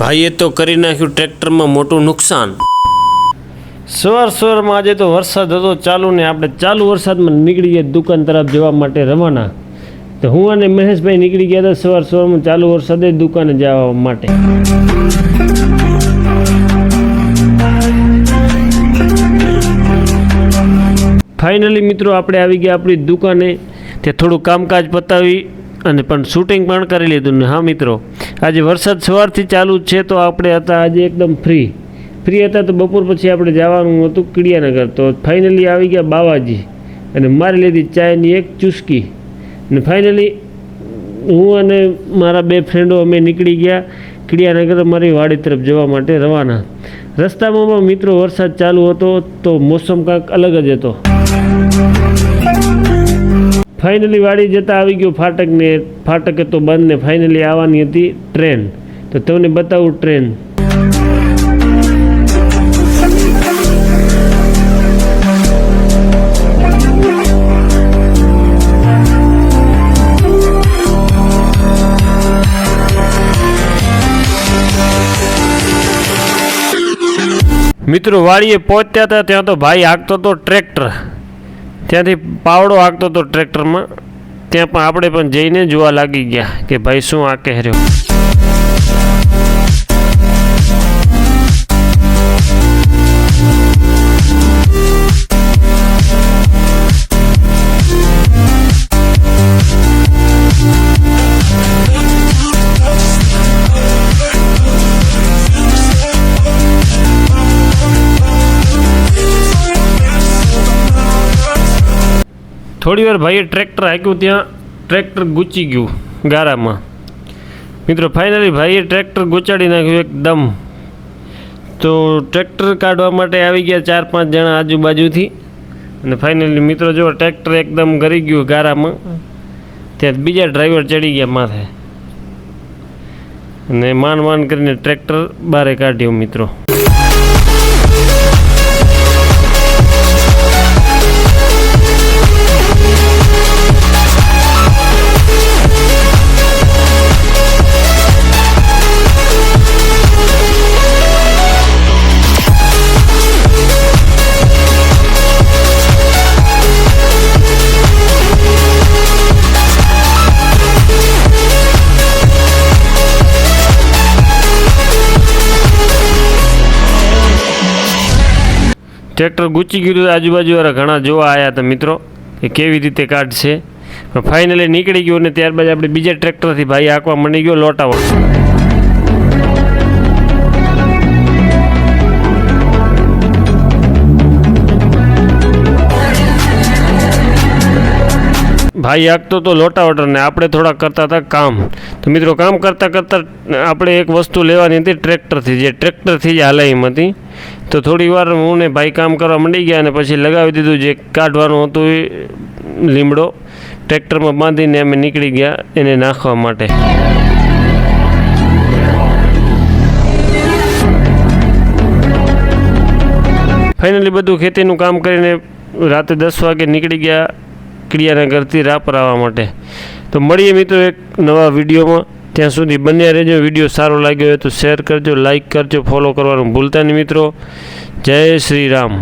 ભાઈએ તો કરી નાખ્યું ટ્રેક્ટરમાં મોટું નુકસાન. સવાર સવારમાં આજે તો વરસાદ હતો ચાલુ ને આપણે ચાલુ વરસાદમાં નીકળી ગયા દુકાન તરફ જવા માટે રવાના. તો હું અને મહેશભાઈ નીકળી ગયા હતા સવાર સવારમાં ચાલુ વરસાદે દુકાને જવા માટે. ફાઇનલી મિત્રો આપણે આવી ગયા આપણી દુકાને. તે થોડું કામકાજ પતાવી અને પણ શૂટિંગ પણ કરી લીધું ને. હા મિત્રો આજે વરસાદ સવારથી ચાલુ છે, તો આપણે હતા આજે એકદમ ફ્રી ફ્રી હતા તો બપોર પછી આપણે જવાનું હતું કીડિયાનગર. તો ફાઇનલી આવી ગયા બાવાજી અને મારી લીધી ચાયની એક ચુસ્કી. અને ફાઇનલી હું અને મારા બે ફ્રેન્ડો અમે નીકળી ગયા કીડિયાનગર મારી વાડી તરફ જવા માટે રવાના. રસ્તામાં મિત્રો વરસાદ ચાલુ હતો, તો મોસમ કાંઈક અલગ જ હતો. ફાઇનલી વાડી જતા આવી ગયો ફાટક ને ફાટક તો બંધ ને ફાઇનલી આવવાની હતી ટ્રેન તો તમને બતાવું ટ્રેન મિત્રો વાડીએ પહોંચ્યા હતા, ત્યાં તો ભાઈ હાંકતો હતો ટ્રેક્ટર ત્યાંથી પાવડો હાંકતો હતો ટ્રેક્ટરમાં, ત્યાં પણ આપણે પણ જઈને જોવા લાગી ગયા કે ભાઈ શું આ કહેર્યો. થોડી વાર ભાઈએ ટ્રેક્ટર હાંક્યું ત્યાં, ટ્રેક્ટર ગૂંચી ગયું ગારામાં. મિત્રો ફાઇનલી ભાઈએ ટ્રેક્ટર ગૂંચાડી નાખ્યું એકદમ. તો ટ્રેક્ટર કાઢવા માટે આવી ગયા ચાર પાંચ જણા આજુબાજુથી. અને ફાઇનલી મિત્રો, જો ટ્રેક્ટર એકદમ ગરી ગયું ગારામાં, ત્યાં બીજા ડ્રાઈવર ચડી ગયા માથે. અને માન માન કરીને ટ્રેક્ટર બારે કાઢ્યું મિત્રો. ટ્રેક્ટર ગુચી ગયું હતું આજુબાજુવાળા ઘણા જોવા આવ્યા હતા મિત્રો કે કેવી રીતે કાઢશે. પણ ફાઇનલી નીકળી ગયું અને ત્યારબાદ આપણે બીજા ટ્રેક્ટરથી ભાઈ આંકવા મળી ગયો લોટાવળ. ભાઈ આગતો તો લોટાવટર ને આપણે થોડા કરતા હતા કામ. તો મિત્રો, કામ કરતાં કરતાં આપણે એક વસ્તુ લેવાની હતી, ટ્રેક્ટરથી. જે ટ્રેક્ટરથી જ હાલાઈમ હતી. તો થોડી વાર હું ને ભાઈ કામ કરવા માંડી ગયા અને પછી લગાવી દીધું જે કાઢવાનું હતું એ લીમડો. ટ્રેક્ટરમાં બાંધીને અમે નીકળી ગયા એને નાખવા માટે. ફાઇનલી બધું ખેતીનું કામ કરીને રાતે દસ વાગે નીકળી ગયા. ક્રિયાનગરથી ઘરથી રાપરાવા માટે. તો મળીએ મિત્રો એક નવા વિડીયોમાં. ત્યાં સુધી બન્યા રહેજો. વીડિયો સારો લાગ્યો હોય તો શેર કરજો લાઇક કરજો, ફોલો કરવાનું ભૂલતા નહીં મિત્રો. જય શ્રી રામ.